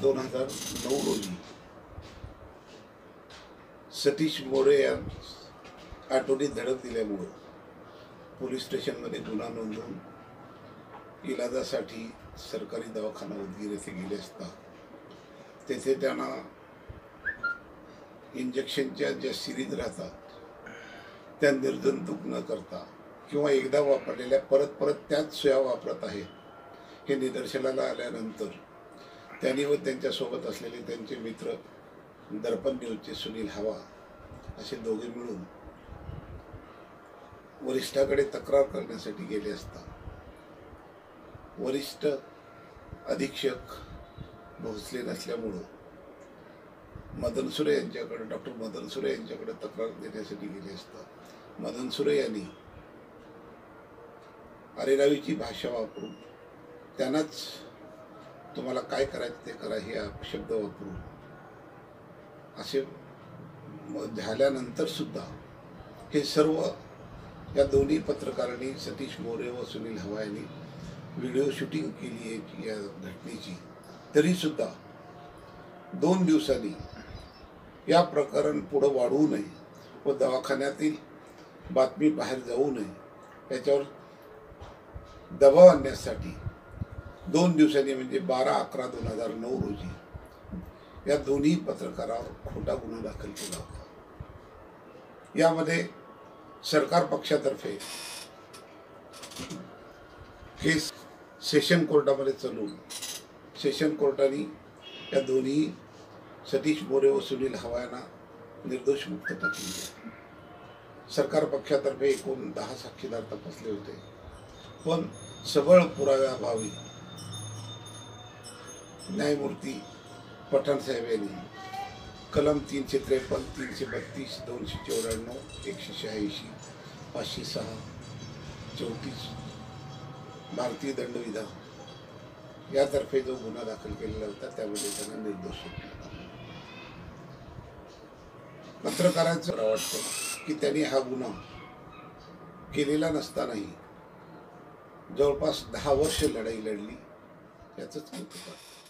दोन हजार नऊ रोजी सतीश मोरे या ऑटोनी धडक दिल्यामुळं पोलीस स्टेशनमध्ये गुन्हा नोंदवून इलाजासाठी सरकारी दवाखाना उदगीर येथे गेले असता तेथे त्यांना इंजेक्शनच्या ज्या सिरीज राहतात त्या निर्जंतुक न करता किंवा एकदा वापरलेल्या परत परत त्याच सुया वापरत आहेत हे निदर्शनाला आल्यानंतर त्यांनी व त्यांच्यासोबत असलेले त्यांचे मित्र दर्पण न्यूजचे सुनील हवा असे दोघे मिळून वरिष्ठाकडे तक्रार करण्यासाठी गेले असता. वरिष्ठ अधीक्षक पोहोचले नसल्यामुळं मदन सुरे यांच्याकडे डॉक्टर मदन सुरे यांच्याकडे तक्रार देण्यासाठी गेले असता. मदन सुरे यांनी अरेरावीची भाषा वापरून त्यांनाच तुम्हाला काय करायचं ते करा हे शब्द वापरून असे झाल्यानंतर सुद्धा हे सर्व या दोन्ही पत्रकारांनी सतीश मोरे व सुनील हवा यांनी व्हिडिओ शूटिंग केली आहे या घटनेची. तरीसुद्धा दोन दिवसांनी या प्रकरण पुढं वाढवू नये व दवाखान्यातील बातमी बाहेर जाऊ नये याच्यावर दबाव आणण्यासाठी दोन दिवसांनी म्हणजे बारा अकरा दोन हजार नऊ रोजी या दोन्ही पत्रकारावर खोटा गुन्हा दाखल केला होता. यामध्ये सरकार पक्षातर्फे केस सेशन कोर्टामध्ये चालून सेशन कोर्टाने या दोन्ही सतीश मोरे व सुनील हवा यांना निर्दोष मुक्त टाकली सरकार पक्षातर्फे एकूण दहा साक्षीदार तपासले होते. पण सबळ पुराव्याभावी न्यायमूर्ती पठाण साहेब यांनी कलम तीनशे त्रेपन्न तीनशे बत्तीस दोनशे चौऱ्याण्णव एकशे शहाऐंशी पाचशे सहा चौतीस भारतीय दंडविधान यातर्फे जो गुन्हा दाखल केलेला होता त्यामध्ये त्यांना निर्दोष पत्रकारांचं मला वाटतं की त्यांनी हा गुन्हा केलेला नसतानाही जवळपास दहा वर्ष लढाई लढली याचंच कौतुक वाटतं